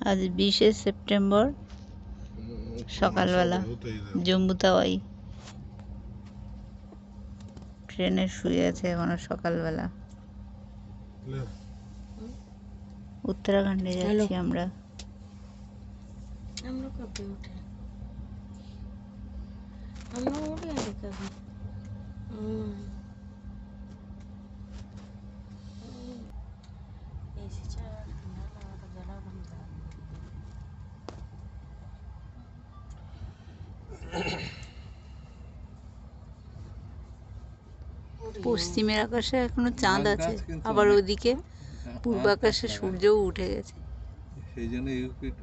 আজ বিশে সেপ্টেম্বর সকালবেলা জম্মু তাওয়াই ট্রেনে শুয়ে আছে এখনও সকালবেলা। উত্তরাখণ্ডে যাচ্ছি আমরা। हम পশ্চিমের আকাশে এখনও চাঁদ আছে আবার ওদিকে পূর্ব আকাশে সূর্যও উঠে গেছে।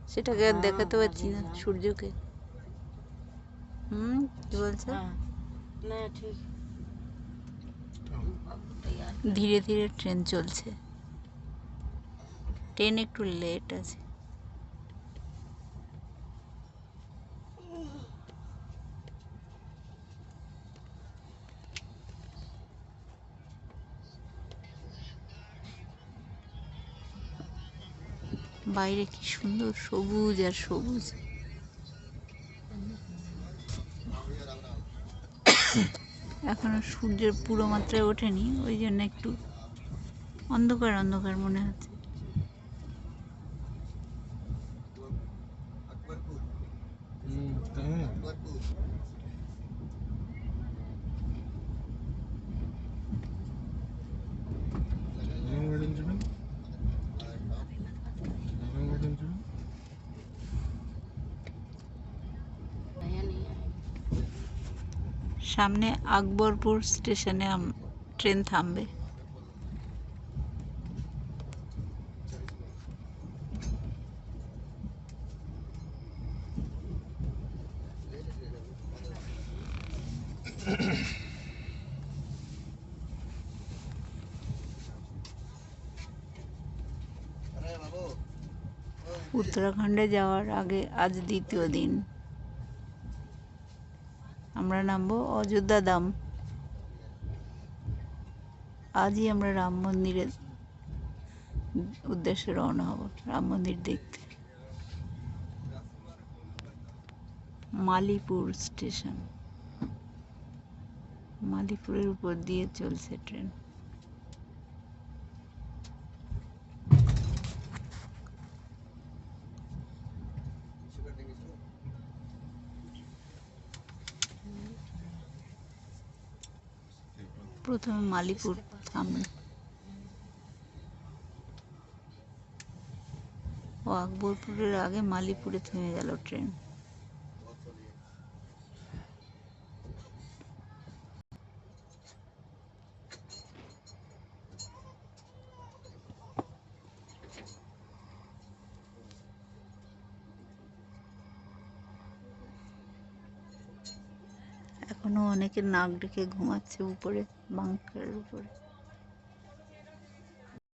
সেটাকে আর দেখাতে পারছি না সূর্যকে। হুম কি বলছে? হ্যাঁ, ধীরে ধীরে ট্রেন চলছে। ট্রেন একটু লেট আছে। বাইরে কি সুন্দর সবুজ আর সবুজ। এখনও সূর্যের পুরো মাত্রায় ওঠেনি, ওই জন্য একটু অন্ধকার অন্ধকার মনে হচ্ছে। সামনে আকবরপুর স্টেশনে ট্রেন থামবে। উত্তরাখণ্ডে যাওয়ার আগে আজ দ্বিতীয় দিন। আমরা নামবো অযোধ্যা ধাম আজই আমরা রাম মন্দিরের উদ্দেশ্যে রওনা হব, রাম মন্দির দেখতে। মালিপুর স্টেশন। মালিপুরের উপর দিয়ে চলছে ট্রেন। প্রথমে মালিপুর থামে। ও আকবরপুরের আগে মালিপুরে থেমে গেল ট্রেন। এখনও অনেকে নাক ডেকে ঘুমাচ্ছে উপরে বাঙ্কারের উপরে।